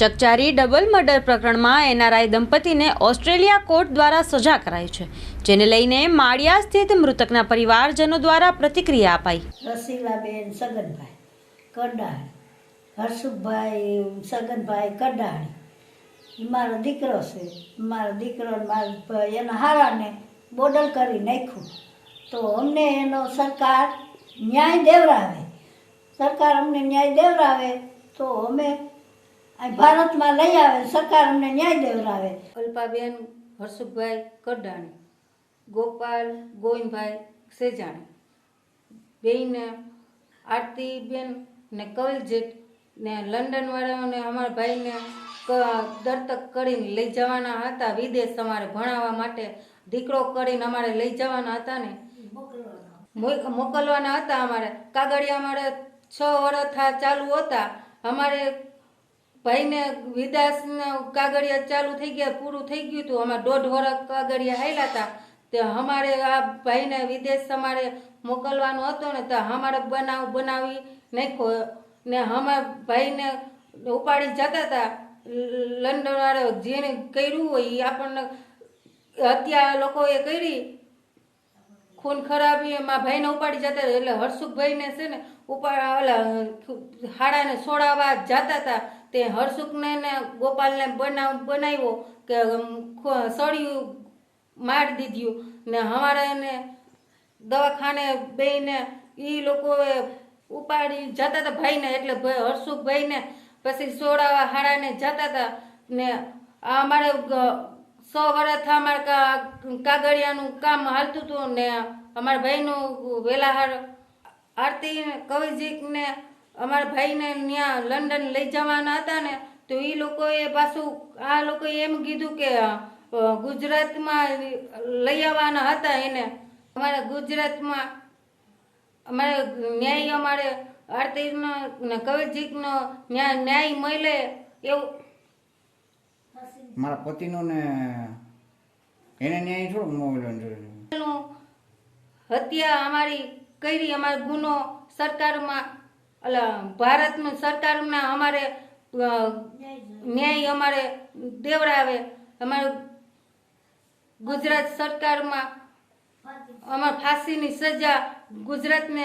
ચકચારી double murder પ્રકરણમાં NRI દંપતીને Australia court દ્વારા સજા કરાઈ છે, જેને લઈને માળિયા સ્થિત મૃતકના પરિવારજનો દ્વારા પ્રતિક્રિયા અપાઈ. રસીલાબેન સગનભાઈ કડાળ હર્ષુભાઈ સગનભાઈ કડાળ મારો દીકરો છે. મારો દીકરો એના હારાને બોડલ કરી નાખ્યું. તો અમને એનો સરકાર ન્યાય દેવરાવે સરકાર અમને ન્યાય દેવરાવે તો અમે ભારતમાં લઈ આવે, સરકાર અમને ન્યાય દેવરાવે અલ્પાબેન હર્ષુભાઈ કડાણી ગોપાલ ગોવિંદભાઈ સેજાણી. બેન આરતીબેન ને કવિલજીત ને લંડનવાળાઓને અમારા ભાઈને દર્તક કરીને લઈ જવાના હતા. વિદેશ અમારે ભણાવવા માટે દીકરો કરીને અમારે લઈ જવાના હતા ને. મોક- મોકલવાના હતા અમારે. કાગળિયા અમારે છ વર્ષ ચાલુ હતા. અમારે ભાઈને વિદાસને કાગળિયા ચાલુ થઈ ગયા, પૂરું થઈ ગયું હતું. અમારે દોઢ વર્ષ કાગળિયા હાલ્યા હતા. તે અમારે આ ભાઈને વિદેશ અમારે મોકલવાનો હતો ને, તો અમારે બનાવ બનાવી નાખ્યો. ને અમારા ભાઈને ઉપાડી જતા હતા. લંડન વાળો જેને કર્યું હોય એ આપણને હત્યા લોકોએ કરી ખૂન ખરાબી, એમાં ભાઈને ઉપાડી જતા. એટલે હર્ષુખભાઈને છે ને, ઉપાડ, ઓલા, હાડાને છોડાવવા જતા હતા. તે હર્ષુખને ને ગોપાલને બનાવ, બનાવ્યો કે સળિયું મારી દીધું. ને અમારે એને દવાખાને બેને એ લોકોએ ઉપાડી જતા હતા ભાઈને. એટલે ભાઈ હર્ષુખભાઈને પછી સોડાવા હાડાને જતા હતા. ને અમારે સો વર્ષ અમારે કાગળિયાનું કામ હાલતું હતું ને અમારા ભાઈનું વેલાહાર આરતી કવિજીને અમારા ભાઈને ત્યાં લંડન લઈ જવાના હતા ને, તો એ લોકોએ પાછું, આ લોકોએ એમ કીધું કે ગુજરાતમાં લઈ આવવાના હતા એને. અમારે ગુજરાતમાં, અમારે ન્યાય અમારે આરતીનો ને કવિજીનો ન્યાય ન્યાય મળે એવું મારા પતિનો ને એને ન્યાય થોડુંક મોબાઈલ હત્યા અમારી કરી, અમારો ગુનો સરકારમાં, અલા, ભારતનું સરકારમાં અમારે ન્યાય અમારે દેવડાવે. અમારે ગુજરાત સરકારમાં અમારે ફાંસીની સજા ગુજરાતને